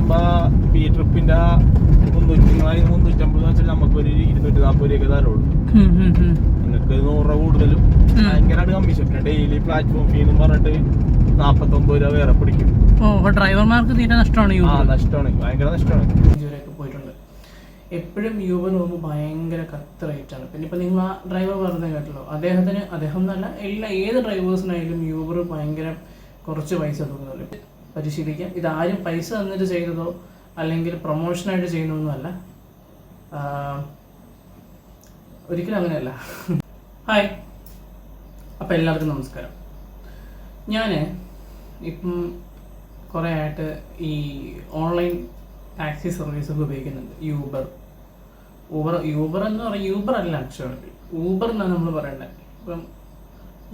പറയുമ്പോ ഈ ട്രിപ്പിന്റെ മുന്നൂറ്റി നിങ്ങളായി മുന്നൂറ്റമ്പത് വെച്ചാൽ നമുക്കൊരു ഇരുന്നൂറ്റി നാൽപ്പത് രൂപയൊക്കെ തരുള്ളൂ. നിങ്ങൾക്ക് നൂറ് രൂപ കൂടുതലും. ഭയങ്കരമായിട്ട് കമ്മീഷൻ പിന്നെ ഡെയിലി പ്ലാറ്റ്ഫോം ഫീ എന്ന് പറഞ്ഞിട്ട് നാപ്പത്തൊമ്പത് രൂപ വേറെ പിടിക്കും. ഡ്രൈവർമാർക്ക് തീരെ നഷ്ടമാണ് ആ നഷ്ടമാണ്. ഭയങ്കര നഷ്ടമാണ്. ഇതുവരെയൊക്കെ പോയിട്ടുണ്ട്. എപ്പോഴും യൂബർ പോകുമ്പോൾ ഭയങ്കര കത്ത് റേറ്റാണ് പിന്നെ ഇപ്പം നിങ്ങൾ ആ ഡ്രൈവർ പറഞ്ഞ കേട്ടല്ലോ. അദ്ദേഹത്തിന് അദ്ദേഹം എന്നല്ല എല്ലാ ഏത് ഡ്രൈവേഴ്സിനായാലും യൂബർ ഭയങ്കര കുറച്ച് പൈസ തോന്നുന്നുള്ളൂ പരിശീലിക്കാം ഇതാരും പൈസ തന്നിട്ട് ചെയ്തതോ അല്ലെങ്കിൽ പ്രൊമോഷനായിട്ട് ചെയ്യുന്നതൊന്നുമല്ല. ഒരിക്കലും അങ്ങനെയല്ല. ഹായ്. അപ്പോൾ എല്ലാവർക്കും നമസ്കാരം. ഞാൻ ഇപ്പം കുറേ ആയിട്ട് ഈ ഓൺലൈൻ ടാക്സി സർവീസൊക്കെ ഉപയോഗിക്കുന്നുണ്ട്. യൂബർ. ഊബർ യൂബർ എന്ന് പറയുന്നത് യൂബർ അല്ല ആക്ച്വലി ഊബർ എന്നാണ് നമ്മൾ പറയേണ്ടത് ഇപ്പം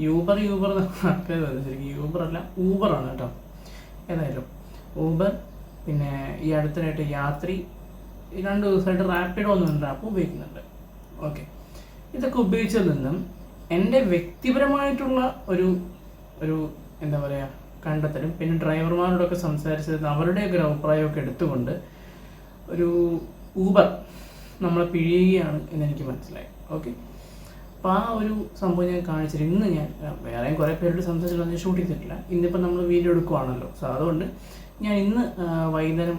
യൂബർ യൂബർ എന്നൊക്കെ ശരിക്കും യൂബർ അല്ല ഊബർ ആണ് കേട്ടോ. ഏതായാലും. ഊബർ പിന്നെ ഈ അടുത്തിനായിട്ട് യാത്രി രണ്ട് ദിവസമായിട്ട് റാപ്പിഡോ എന്നുണ്ട് ആപ്പ് ഉപയോഗിക്കുന്നുണ്ട്. ഓക്കെ ഇതൊക്കെ ഉപയോഗിച്ചതിൽ നിന്നും എന്റെ വ്യക്തിപരമായിട്ടുള്ള ഒരു ഒരു എന്താ പറയുക കണ്ടെത്തലും പിന്നെ ഡ്രൈവർമാരോടൊക്കെ സംസാരിച്ചത് അവരുടെയൊക്കെ ഒരു അഭിപ്രായമൊക്കെ എടുത്തുകൊണ്ട് ഒരു ഊബർ നമ്മളെ പിഴിയുകയാണ് എന്ന് എനിക്ക് മനസ്സിലായി. ഓക്കെ അപ്പോൾ ആ ഒരു സംഭവം ഞാൻ കാണിച്ചിട്ട് ഇന്ന് ഞാൻ വേറെയും കുറേ പേരോട് സംസാരിച്ചിട്ട് ഞാൻ ഷൂട്ട് ചെയ്തിട്ടില്ല. ഇന്നിപ്പോൾ നമ്മൾ വീഡിയോ എടുക്കുവാണല്ലോ. സോ അതുകൊണ്ട് ഞാൻ ഇന്ന് വൈകുന്നേരം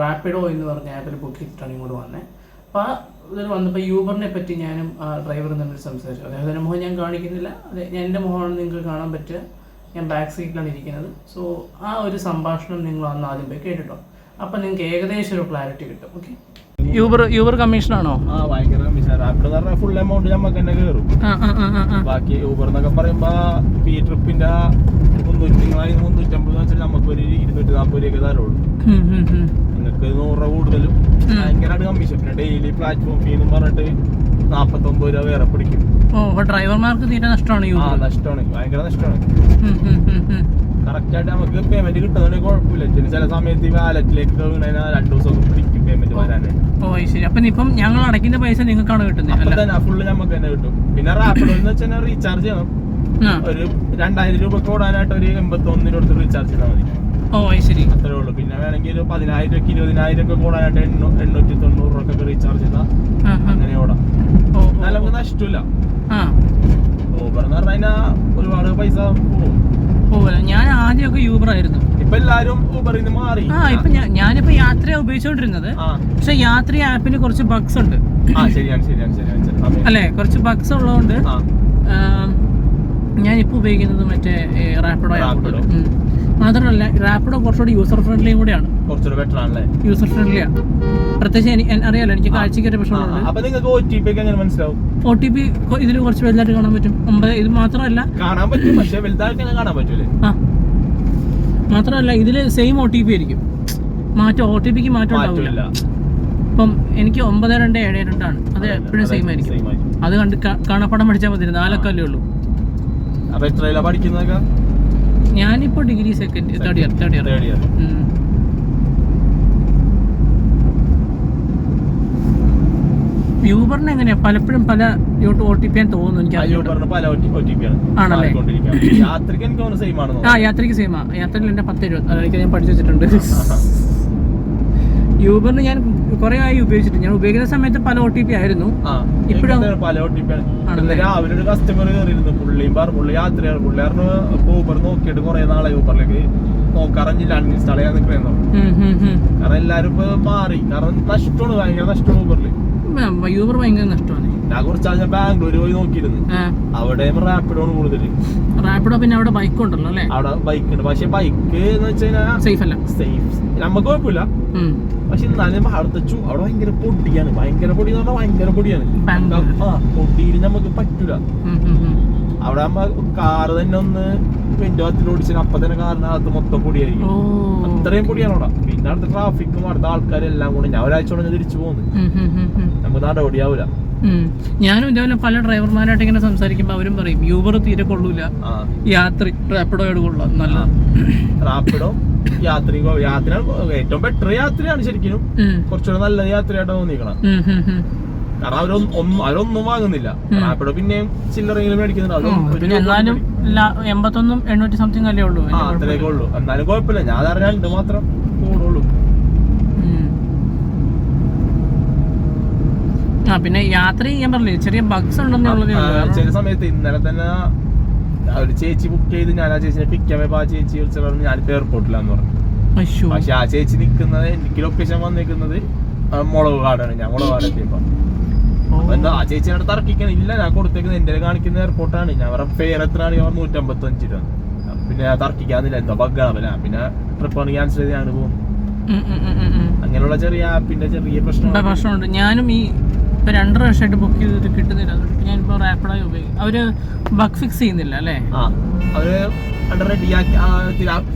റാപ്പിഡോ എന്ന് പറഞ്ഞ ആപ്പിൽ ബുക്ക് ചെയ്തിട്ടാണ് ഇങ്ങോട്ട് വന്നത് അപ്പോൾ ആ ഇതിൽ വന്നപ്പോൾ യൂബറിനെ പറ്റി ഞാനും ആ ഡ്രൈവറും തമ്മിൽ സംസാരിച്ചു. അദ്ദേഹത്തിന്റെ മുഖം ഞാൻ കാണിക്കുന്നില്ല. അതെ ഞാൻ എന്റെ മുഖമാണ് നിങ്ങൾക്ക് കാണാൻ പറ്റുക. ഞാൻ ബാക്ക് സീറ്റിലാണ് ഇരിക്കുന്നത്. സോ ആ ഒരു സംഭാഷണം നിങ്ങൾ അന്ന് ആദ്യം പോയി കേട്ടിട്ടോ? അപ്പം നിങ്ങൾക്ക് ഏകദേശം ഒരു ക്ലാരിറ്റി കിട്ടും. ഓക്കെ യൂബർ യൂബർ കമ്മീഷനാണോ ഭയങ്കര കമ്മീഷൻ ഫുൾ എമൗണ്ട് നമുക്ക് തന്നെ കയറും ബാക്കി യൂബർ എന്നൊക്കെ പറയുമ്പോ ഈ ട്രിപ്പിന്റെ മുന്നൂറ്റി നിങ്ങളായി മുന്നൂറ്റമ്പത് വെച്ചാൽ നമുക്കൊരു ഇരുന്നൂറ്റി നാൽപ്പത് രൂപയൊക്കെ തരുള്ളൂ. ഉം, ഉം, ഉം. നിങ്ങൾക്ക് നൂറ് രൂപ കൂടുതലും. ഭയങ്കരമായിട്ട് കമ്മീഷൻ പിന്നെ ഡെയിലി പ്ലാറ്റ്ഫോം ഫീ എന്ന് പറഞ്ഞിട്ട് നാപ്പത്തൊമ്പത് രൂപ വേറെ പിടിക്കും. ഓ അപ്പൊ ഡ്രൈവർമാർക്ക് തീരെ നഷ്ടമാണ് ആ യൂബർ നഷ്ടമാണ്. ഭയങ്കര നഷ്ടമാണ്. ഉം, ഉം, ഉം, ഉം. കറക്റ്റ് ആയിട്ട് നമുക്ക് പേയ്മെന്റ് കിട്ടുന്നതിന് കുഴപ്പമില്ല. ചില സമയത്ത് ഈ വാലറ്റിലേക്ക് വീണതിന് രണ്ടു ദിവസം പിടിക്കും പേയ്മെന്റ് വരാനായിട്ട്. ശരി അപ്പൊ ഇപ്പം ഞങ്ങൾ അടയ്ക്കുന്ന പൈസ നിങ്ങൾക്കാണ് കിട്ടുന്നത്. ഫുള്ള് നമുക്ക് തന്നെ കിട്ടും. പിന്നെ റാപ്പിഡോ എന്ന് വെച്ചാൽ റീചാർജ് ചെയ്യണം. ഒരു രണ്ടായിരം രൂപ ഓടാനായിട്ട് ഒരു എൺപത്തി ഒന്നിന് കൊടുത്ത് റീചാർജ് ചെയ്താൽ മതി. ഓ ശരി. അത്രേ ഉള്ളൂ. പിന്നെ വേണമെങ്കിൽ ഒരു പതിനായിരം ഒക്കെ ഇരുപതിനായിരം ഒക്കെ കൂടാനായിട്ട് എണ്ണൂ എണ്ണൂറ്റി തൊണ്ണൂറ് രൂപ ഒക്കെ റീചാർജ് ചെയ്താൽ. അങ്ങനെ ഓടാം. എന്നാലും നമുക്ക് നഷ്ടമില്ല. ഊബർ എന്ന് പറഞ്ഞാൽ ഒരുപാട് പൈസ പോകും ഞാൻ ആദ്യമൊക്കെ യൂബർ ആയിരുന്നു. ഇപ്പൊ എല്ലാരും മാറി. ആ ഇപ്പൊ ഞാനിപ്പോ യാത്ര ഉപയോഗിച്ചോണ്ടിരുന്നത്. ആ. പക്ഷെ യാത്ര ആപ്പിന് കുറച്ച് ബഗ്സ് ഉണ്ട്. ആ ശരിയാണ് ശരിയാണ് ശരിയാണ് ശരി. അതെ. അല്ലേ? കുറച്ച് ബഗ്സ് ഉള്ളതുകൊണ്ട് ആ. ഞാൻ ഇപ്പോൾ ഉപയോഗിക്കുന്നത് മറ്റേ റാപ്പിഡോ Rapido. മാത്രമല്ല റാപ്പിഡോ കുറച്ചുകൂടി യൂസർ ഫ്രണ്ട്ലിയും കൂടിയാണ്. കുറച്ചുകൂടെ ബെറ്റർ ആണല്ലേ? യൂസർ ഫ്രണ്ട്ലിയാണ് പ്രത്യേകിച്ച് എനിക്ക് എൻ- അറിയാലോ എനിക്ക് കാഴ്ചക്ക് ആ, പ്രശ്നമുണ്ട് അപ്പൊ നിങ്ങൾക്ക് ഒ ടി പി ഒക്കെ എങ്ങനെ മനസ്സിലാവും? ഒ ടി പി ഇതിൽ കുറച്ച് വലുതായിട്ട് കാണാൻ പറ്റും. ഒമ്പത് ഇത് മാത്രമല്ല. കാണാൻ പറ്റും പക്ഷെ വലുതായിട്ട് അങ്ങനെ കാണാൻ പറ്റൂലേ? ആ. മാത്രമല്ല ഇതിൽ സെയിം ഒ ടി പി ആയിരിക്കും. മാറ്റം ഒ ടി പിക്ക് മാറ്റം ഉണ്ടാവില്ല. ഇപ്പം എനിക്ക് ഒമ്പത് രണ്ട് ഏഴ് രണ്ടാണ്. അത് എപ്പോഴും സെയിം ആയിരിക്കും. അത് കണ്ട് കണപ്പടം പഠിച്ചാൽ മതി നാലൊക്കെ ഉള്ളൂ. അപ്പൊ എത്രയിലാ പഠിക്കുന്നതൊക്കെ? ഞാനിപ്പോൾ degree second third year third year third year യൂബറിന് എങ്ങനെയാ? പലപ്പോഴും പല ഇങ്ങോട്ട് ഒ ടി പി തോന്നുന്നു എനിക്ക് പല ഒ ടി പി ആണ് ആണല്ലേ? യാത്രയ്ക്ക് എനിക്ക് സെയിം ആണ് ആ യാത്രയ്ക്ക് യാത്രയ്ക്ക് സെയിമാ യാത്രയിൽ എന്റെ പത്ത് അതൊക്കെ ഞാൻ പഠിച്ചു വെച്ചിട്ടുണ്ട്. യൂബറിന് ഞാൻ കുറെ ആയി ഉപയോഗിച്ചിട്ട് ഞാൻ ഉപയോഗിക്കുന്ന സമയത്ത് പല ഒ ടി പി ആയിരുന്നു. ഇപ്പോഴും പല ഒ ടി പി ആണ് രാവിലെ ഒരു കസ്റ്റമർ കയറിയിരുന്നു പുള്ളിയും പറഞ്ഞു പുള്ളി യാത്രയാണ് പുള്ളി പറഞ്ഞു ഊബർ നോക്കിയിട്ട് കുറെ നാളെ ഊബറിലേക്ക് നോക്കാറിഞ്ഞില്ല അൺഇൻസ്റ്റാൾ ചെയ്യാൻ നിൽക്കുന്നു. കാരണം എല്ലാരും ഇപ്പൊ മാറി. കാരണം നഷ്ടമാണ് ഭയങ്കര നഷ്ടമാണ് ഊബറിൽ യൂബർ ഭയങ്കര നഷ്ടമാണ്. ഞാൻ കുറച്ച് ബാംഗ്ലൂർ പോയി നോക്കിയിരുന്നു അവിടെ റാപ്പിഡോണ് കൂടുതൽ റാപ്പിഡോ പിന്നെ അവിടെ ബൈക്ക് ഉണ്ടല്ലോ അല്ലേ? അവിടെ ബൈക്ക് ഉണ്ട്. പക്ഷെ ബൈക്ക് എന്ന് വെച്ചാൽ സേഫ് അല്ല. സേഫ് നമുക്ക് കുഴപ്പമില്ല. പക്ഷെ എന്നാലും അവിടുത്തെ ചൂ അവിടെ ഭയങ്കര പൊടിയാണ്. ഭയങ്കര പൊടി എന്ന് പറഞ്ഞാൽ ഭയങ്കര പൊടിയാണ്. പൊടിയിൽ നമുക്ക് പറ്റൂല. അവിടെ കാറ് തന്നെ ഒന്ന് വിൻഡോ അത്തിൽ ഓടിച്ചാൽ അപ്പൊ തന്നെ കാറിനകത്ത് മൊത്തം പൊടിയായിരിക്കും. അത്രയും പൊടിയാണ് അവിടെ. പിന്നെ അടുത്ത ട്രാഫിക്കും അടുത്ത ആൾക്കാരെല്ലാം കൂടി. ഞാൻ ഒരാഴ്ച കൊണ്ട് തിരിച്ചു പോകുന്നു. നമുക്ക് നടപടിയാവൂല. ഉം. ഞാനും ഇതേപോലെ പല ഡ്രൈവർമാരായിട്ട് ഇങ്ങനെ സംസാരിക്കുമ്പോൾ അവരും പറയും യൂബർ തീരെ കൊള്ളൂല. യാത്രി റാപ്പിഡോയോട് കൊള്ളാം. നല്ല റാപ്പിഡോ യാത്ര യാത്ര ഏറ്റവും ബെറ്റർ യാത്രയാണ് ശരിക്കും. കുറച്ചുകൂടെ നല്ല യാത്രയായിട്ട് തോന്നിക്കണം കാരണം അവരൊന്നും ഒന്നും അവരൊന്നും വാങ്ങുന്നില്ല. റാപ്പിഡോ പിന്നെയും ചില്ലറെങ്കിലും മേടിക്കുന്നുണ്ട്. പിന്നെ എന്നാലും എൺപത്തൊന്നും എണ്ണൂറ്റി സംതിങ് ഉള്ളൂ. ആ അത്രയൊക്കെ ഉള്ളൂ. എന്നാലും കുഴപ്പമില്ല. ഞാൻ അറിഞ്ഞാൽ ഇത് മാത്രം കൂടുള്ളൂ. ആ പിന്നെ യാത്ര ചെയ്യാൻ പറഞ്ഞില്ലേ ചെറിയ ബഗ്സ് ഉണ്ടെന്നുള്ളത് ചില സമയത്ത് ഇന്നലെ തന്നെ ഒരു ചേച്ചി ബുക്ക് ചെയ്ത് ഞാൻ ആ ചേച്ചിനെ പിക്ക് ചെയ്യാൻ പോയപ്പോ ആ ചേച്ചി വിളിച്ചു ഞാനിപ്പോ എയർപോർട്ടിലാന്ന് പറഞ്ഞു. പക്ഷെ ആ ചേച്ചി നിൽക്കുന്നത് എനിക്ക് ലൊക്കേഷൻ വന്നിരിക്കുന്നത് മുളക് കാടാണ്. ഞാൻ മുളക് കാടെത്തിയപ്പോ. എന്താ ആ ചേച്ചിയുടെ അടുത്ത് ഇറക്കിക്കണം ഇല്ല ഞാൻ കൊടുത്തേക്കുന്നത് എന്റെ കാണിക്കുന്ന എയർപോർട്ടാണ് ഞാൻ അവരുടെ ഫെയർ എത്രയാണ്? അവർ നൂറ്റമ്പത്തി അഞ്ച് രൂപ. പിന്നെ തർക്കിക്കാന്നില്ല എന്താ ബഗ്ഗാണല്ല പിന്നെ ട്രിപ്പാണ് ക്യാൻസൽ ചെയ്ത് ഞാൻ പോകും. അങ്ങനെയുള്ള ചെറിയ ആപ്പിന്റെ ചെറിയ പ്രശ്നം പ്രശ്നമുണ്ട്. ഞാനും ഈ ഇപ്പൊ രണ്ടര വർഷമായിട്ട് ബുക്ക് ചെയ്തിട്ട് കിട്ടുന്നില്ല. അതുകൊണ്ട് ഞാനിപ്പോ റാപ്പിഡായി ഉപയോഗിക്കും അവർ ബഗ് ഫിക്സ് ചെയ്യുന്നില്ല അല്ലേ?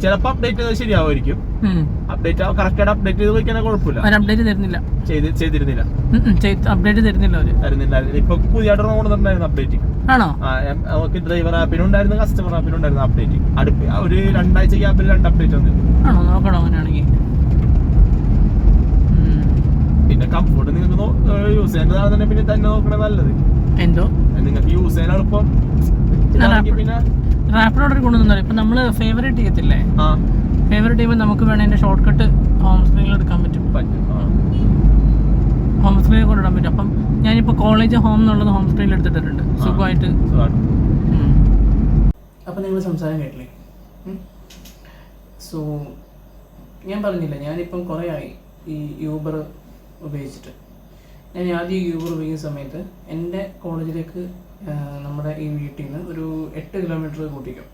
ചിലപ്പോ അപ്ഡേറ്റ് ശരിയാവുമായിരിക്കും. അപ്ഡേറ്റ് കറക്റ്റ് അപ്ഡേറ്റ് ചെയ്ത് കുഴപ്പമില്ല. അപ്ഡേറ്റ് തരുന്നില്ല. ചെയ്ത് ചെയ്തിരുന്നില്ല. അപ്ഡേറ്റ് തരുന്നില്ല അവർ. തരുന്നില്ലായിരുന്നു ഇപ്പൊ പുതിയതായിട്ട് കൊണ്ടുവന്നിട്ടുണ്ടായിരുന്നു അപ്ഡേറ്റ് ആണോ? നമുക്ക് ഡ്രൈവർ ആപ്പിനും ഉണ്ടായിരുന്നു കസ്റ്റമർ ആപ്പിനും ഉണ്ടായിരുന്നു അപ്ഡേറ്റ് അടുപ്പ് ഒരു രണ്ടാഴ്ച ഗ്യാപ്പിൽ രണ്ട് അപ്ഡേറ്റ് വന്നിരുന്നു. ആണോ? നോക്കണോ അങ്ങനെയാണെങ്കിൽ ഉം. പിന്നെ കംഫോർട്ട് നിങ്ങൾക്ക് യൂസ് ചെയ്യേണ്ടതാണെന്നുണ്ടെങ്കിൽ പിന്നെ തന്നെ നോക്കണേ നല്ലത്. എന്തോ? നിങ്ങൾക്ക് യൂസ് ചെയ്യാൻ എളുപ്പം. പിന്നെ റാപ്പിഡ് ഓർഡർ കൊണ്ടുവന്നാലും ഇപ്പൊ നമ്മൾ ഫേവറേറ്റ് ചെയ്യത്തില്ലേ? ആ. ഫേവറേറ്റ് ചെയ്യുമ്പോൾ നമുക്ക് വേണേൽ അതിന്റെ ഷോർട്ട് കട്ട് ഹോം സ്ക്രീനിൽ എടുക്കാൻ പറ്റും. ഹോം സ്ക്രീനിൽ കൊണ്ടിടാൻ പറ്റും. അപ്പം ഞാനിപ്പോൾ കോളേജ് ഹോം എന്നുള്ളത് ഹോം സ്ക്രീനിൽ എടുത്തിട്ടുണ്ട് സുഖമായിട്ട്. അപ്പം നിങ്ങൾ സംസാരം കേട്ടില്ലേ? സോ ഞാൻ പറഞ്ഞില്ല ഞാനിപ്പം കുറേ ആയി ഈ യൂബർ ഉപയോഗിച്ചിട്ട്. ഞാൻ ആദ്യം യൂബർ ഉപയോഗിക്കുന്ന സമയത്ത് എന്റെ കോളേജിലേക്ക് നമ്മുടെ ഈ വീട്ടിൽ നിന്ന് ഒരു എട്ട് കിലോമീറ്റർ കൂട്ടിക്കും.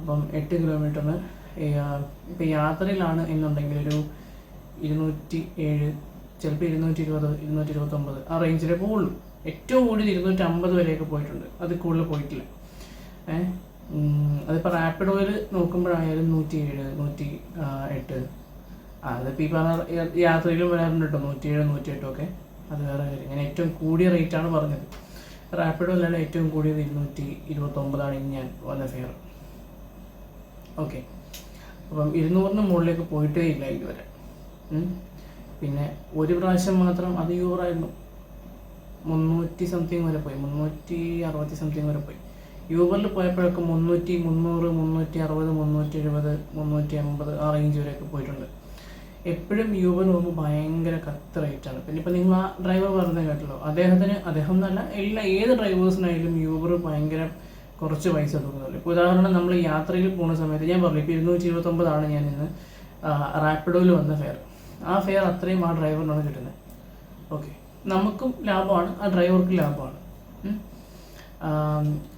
അപ്പം എട്ട് കിലോമീറ്ററിന് ഇപ്പം യാത്രയിലാണ് എന്നുണ്ടെങ്കിൽ ഒരു ഇരുന്നൂറ്റി ഏഴ് ചിലപ്പോൾ ഇരുന്നൂറ്റി ഇരുപത് ഇരുന്നൂറ്റി ഇരുപത്തൊമ്പത് ആ റേഞ്ചിലേ പോകുള്ളൂ ഏറ്റവും കൂടുതൽ ഇരുന്നൂറ്റി അമ്പത് വരെയൊക്കെ പോയിട്ടുണ്ട്. അത് കൂടുതൽ പോയിട്ടില്ല. ഏഹ് അതിപ്പോൾ റാപ്പിഡോയിൽ നോക്കുമ്പോഴായാലും നൂറ്റി ഏഴ് നൂറ്റി എട്ട് അതിപ്പോൾ ഈ പറഞ്ഞ യാത്രയിലും വരാറുണ്ട് കേട്ടോ നൂറ്റി ഏഴ് നൂറ്റി എട്ടൊക്കെ അത് വേറെ കാര്യം. ഞാൻ ഏറ്റവും കൂടിയ റേറ്റാണ് പറഞ്ഞത്. റാപ്പിഡ് അല്ലാണ്ട് ഏറ്റവും കൂടിയത് ഇരുന്നൂറ്റി ഇരുപത്തൊമ്പതാണ് ഇനി ഞാൻ വന്ന ഫെയർ ഓക്കെ. അപ്പം ഇരുന്നൂറിന് മുകളിലേക്ക് പോയിട്ടേ ഇല്ല ഇതുവരെ. പിന്നെ ഒരു പ്രാവശ്യം മാത്രം അത് യൂറായിരുന്നു മുന്നൂറ്റി സംതിങ് വരെ പോയി. മുന്നൂറ്റി അറുപത്തി സംതിങ് വരെ പോയി. യൂബറിൽ പോയപ്പോഴൊക്കെ മുന്നൂറ്റി മുന്നൂറ് മുന്നൂറ്റി അറുപത് മുന്നൂറ്റി എഴുപത് മുന്നൂറ്റി അമ്പത് ആ റേഞ്ച് വരെയൊക്കെ പോയിട്ടുണ്ട്. എപ്പോഴും യൂബർ പോകുമ്പോൾ ഭയങ്കര കത്ത് റേറ്റാണ് പിന്നെ ഇപ്പം നിങ്ങൾ ആ ഡ്രൈവർ പറഞ്ഞ കേട്ടല്ലോ. അദ്ദേഹത്തിന് അദ്ദേഹം എന്നല്ല എല്ലാ ഏത് ഡ്രൈവേഴ്സിനായാലും യൂബർ ഭയങ്കര കുറച്ച് പൈസ കൊടുക്കുന്നുള്ളൂ ഇപ്പോൾ ഉദാഹരണം നമ്മൾ യാത്രയിൽ പോകുന്ന സമയത്ത് ഞാൻ പറഞ്ഞു ഇപ്പോൾ ഇരുന്നൂറ്റി ഇരുപത്തൊമ്പതാണ് ഞാൻ ഇന്ന് റാപ്പിഡോയിൽ വന്ന ഫെയർ ആ ഫെയർ അത്രയും ആ ഡ്രൈവറിനാണ് കിട്ടുന്നത്. ഓക്കെ. നമുക്കും ലാഭമാണ് ആ ഡ്രൈവർക്കും ലാഭമാണ്.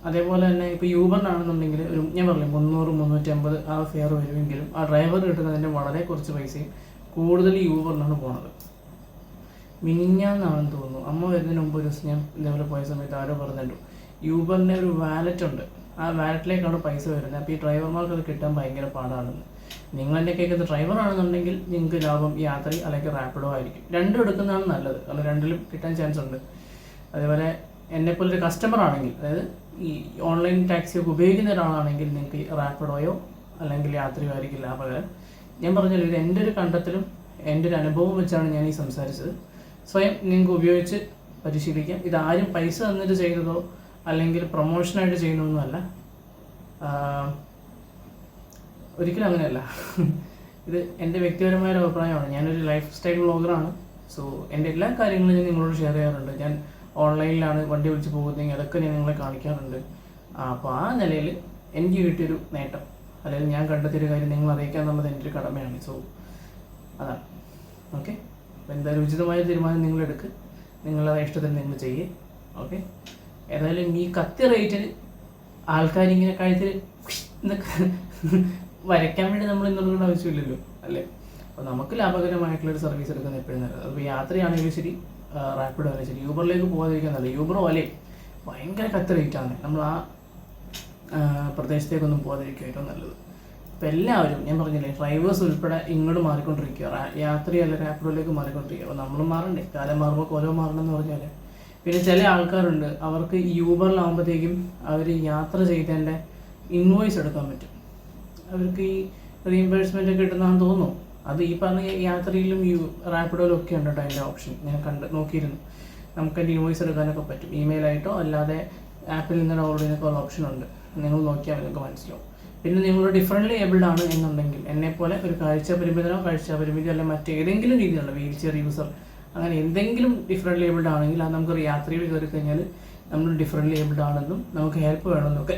അതേപോലെ തന്നെ ഇപ്പോൾ യൂബറിനാണെന്നുണ്ടെങ്കിൽ ഒരു ഞാൻ പറഞ്ഞു മുന്നൂറ് മുന്നൂറ്റി അമ്പത് ആ ഫെയർ വരുമെങ്കിലും ആ ഡ്രൈവർ കിട്ടുന്നതിന്റെ വളരെ കുറച്ച് പൈസയും കൂടുതൽ യൂബറിനാണ് പോണത്. മിനിഞ്ഞാന്നാണെന്ന് തോന്നുന്നു. അമ്മ വരുന്നതിന് മുമ്പ് ഒരു ദിവസം ഞാൻ ഇതേപോലെ പോയ സമയത്ത് ആരോ പറഞ്ഞിട്ടു. യൂബറിന്റെ ഒരു വാലറ്റ് ഉണ്ട്. ആ വാലറ്റിലേക്കാണ് പൈസ വരുന്നത്. അപ്പോൾ ഈ ഡ്രൈവർമാർക്ക് അത് കിട്ടാൻ ഭയങ്കര പാടാണെന്ന്. നിങ്ങൾ എന്റെ കേൾക്കുന്ന ഡ്രൈവർ ആണെന്നുണ്ടെങ്കിൽ നിങ്ങൾക്ക് ലാഭം യാത്ര അല്ലെങ്കിൽ റാപ്പിഡോ ആയിരിക്കും. രണ്ടും എടുക്കുന്നതാണ് നല്ലത്. കാരണം രണ്ടിലും കിട്ടാൻ ചാൻസ് ഉണ്ട്. അതേപോലെ എന്നെപ്പോലെ ഒരു കസ്റ്റമർ ആണെങ്കിൽ അതായത് ഈ ഓൺലൈൻ ടാക്സി ഉപയോഗിക്കുന്ന ഒരാളാണെങ്കിൽ നിങ്ങൾക്ക് റാപ്പിഡോയോ അല്ലെങ്കിൽ യാത്രയോ ആയിരിക്കും ലാഭകരം. ഞാൻ പറഞ്ഞല്ലോ ഇത് എന്റെ ഒരു കണ്ടെത്തലും എന്റെ ഒരു അനുഭവം വെച്ചാണ് ഞാൻ ഈ സംസാരിച്ചത്. സ്വയം നിങ്ങൾക്ക് ഉപയോഗിച്ച് പരിശീലിക്കാം. ഇതാരും പൈസ തന്നിട്ട് ചെയ്തതോ അല്ലെങ്കിൽ പ്രൊമോഷനായിട്ട് ചെയ്യുന്നതൊന്നുമല്ല ഒരിക്കലും അങ്ങനെയല്ല. ഇത് എന്റെ വ്യക്തിപരമായ ഒരു അഭിപ്രായമാണ്. ഞാനൊരു ലൈഫ് സ്റ്റൈൽ വ്ളോഗറാണ് സോ എന്റെ എല്ലാ കാര്യങ്ങളും ഞാൻ നിങ്ങളോട് ഷെയർ ചെയ്യാറുണ്ട്. ഞാൻ ഓൺലൈനിലാണ് വണ്ടി വിളിച്ച് പോകുന്നതെങ്കിൽ അതൊക്കെ ഞാൻ നിങ്ങളെ കാണിക്കാറുണ്ട്. അപ്പോൾ ആ നിലയിൽ എനിക്ക് കിട്ടിയൊരു നേട്ടം. അല്ലെങ്കിൽ ഞാൻ കണ്ടെത്തിയൊരു കാര്യം നിങ്ങൾ അറിയിക്കാൻ എന്നുള്ളത് എന്റെ ഒരു കടമയാണ്. സോ അതാണ്. ഓക്കെ അപ്പോൾ എന്തായാലും ഉചിതമായ തീരുമാനം നിങ്ങൾ എടുക്കുക ഇഷ്ടത്തിന് നിങ്ങൾ ചെയ്യേ. ഓക്കെ ഏതായാലും ഈ കത്തി റേറ്റിന് ആൾക്കാരിങ്ങനെ കഴുത്തിൽ വരയ്ക്കാൻ വേണ്ടി നമ്മൾ ഇന്നുകൊണ്ട ആവശ്യമില്ലല്ലോ അല്ലേ? അപ്പോൾ നമുക്ക് ലാഭകരമായിട്ടുള്ളൊരു സർവീസ് എടുക്കുന്നത് എപ്പോഴും നല്ലത്. അപ്പോൾ യാത്രയാണെങ്കിലും ശരി റാപ്പിഡോ ആണെങ്കിലും ശരി. യൂബറിലേക്ക് പോകാതിരിക്കാൻ നല്ലത്. യൂബറോ അല്ലേ ഭയങ്കര കത്ത് റേറ്റാണ് നമ്മൾ ആ, പ്രദേശത്തേക്കൊന്നും പോകാതിരിക്കുക ഏറ്റവും നല്ലത്. അപ്പോൾ എല്ലാവരും ഞാൻ പറഞ്ഞില്ലേ ഡ്രൈവേഴ്സ് ഉൾപ്പെടെ ഇങ്ങോട്ട് മാറിക്കൊണ്ടിരിക്കുക. യാത്രയല്ല റാപ്പിഡോയിലേക്ക് മാറിക്കൊണ്ടിരിക്കുക. അപ്പോൾ നമ്മൾ മാറണ്ടേ? കാലം മാറുമ്പോൾ കൊലം മാറണം എന്ന് പറഞ്ഞാൽ പിന്നെ ചില ആൾക്കാരുണ്ട് അവർക്ക് ഈ യൂബറിലാകുമ്പോഴത്തേക്കും അവർ യാത്ര ചെയ്തതിന്റെ ഇൻവോയ്സ് എടുക്കാൻ പറ്റും. അവർക്ക് ഈ റീഇംബേഴ്സ്മെന്റ് കിട്ടുന്നതാണെന്ന് തോന്നുന്നു. അത് ഈ പറഞ്ഞ യാത്രയിലും യു റാപ്പിഡോയിലും ഒക്കെ ഉണ്ട് കേട്ടോ അതിന്റെ ഓപ്ഷൻ ഞാൻ കണ്ട് നോക്കിയിരുന്നു. നമുക്ക് അതിന്റെ ഇൻവോയ്സ് എടുക്കാനൊക്കെ പറ്റും. ഇമെയിലായിട്ടോ അല്ലാതെ ആപ്പിൽ നിന്ന് ഡൗൺലോഡ് ചെയ്യുന്നൊക്കെ ഉള്ള ഓപ്ഷൻ ഉണ്ട്. നിങ്ങൾ നോക്കിയാൽ നിങ്ങൾക്ക് മനസ്സിലാവും. പിന്നെ നിങ്ങൾ ഡിഫറന്റ്ലി ഏബിൾഡ് ആണ് എന്നുണ്ടെങ്കിൽ എന്നെ പോലെ ഒരു കാഴ്ച പരിമിതനോ കാഴ്ച പരിമിതി അല്ലെങ്കിൽ മറ്റേതെങ്കിലും രീതിയിലുള്ള വീൽ ചെയർ യൂസർ അങ്ങനെ എന്തെങ്കിലും ഡിഫറന്റ് ഏബിൾഡ് ആണെങ്കിൽ അത് നമുക്ക് യാത്രയിൽ കയറി കഴിഞ്ഞാൽ നമ്മൾ ഡിഫറന്റ് ഏബിൾഡ് ആണെന്നും നമുക്ക് ഹെൽപ്പ് വേണമെന്നും ഒക്കെ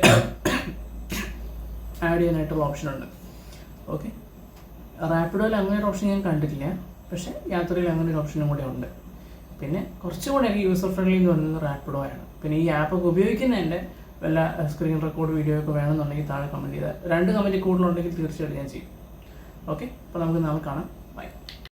ആഡ് ചെയ്യാനായിട്ടുള്ള ഓപ്ഷൻ ഉണ്ട്. ഓക്കെ റാപ്പിഡോയിൽ അങ്ങനെ ഒരു ഓപ്ഷൻ ഞാൻ കണ്ടിട്ടില്ല. പക്ഷേ യാത്രയിൽ അങ്ങനെ ഒരു ഓപ്ഷനും കൂടെ ഉണ്ട്. പിന്നെ കുറച്ചും കൂടെ എനിക്ക് യൂസർ ഫ്രണ്ട്ലി എന്ന് പറയുന്നത് റാപ്പിഡോ ആണ്. പിന്നെ ഈ ആപ്പ് ഉപയോഗിക്കുന്നതിന്റെ വല്ല സ്ക്രീൻ റെക്കോർഡ് വീഡിയോ ഒക്കെ വേണമെന്നുണ്ടെങ്കിൽ താഴെ കമന്റ് ചെയ്താൽ രണ്ട് കമന്റ് കൂടുതലുണ്ടെങ്കിൽ തീർച്ചയായിട്ടും ഞാൻ ചെയ്യും. ഓക്കെ അപ്പോൾ നമുക്ക് നാളെ കാണാം. ബൈ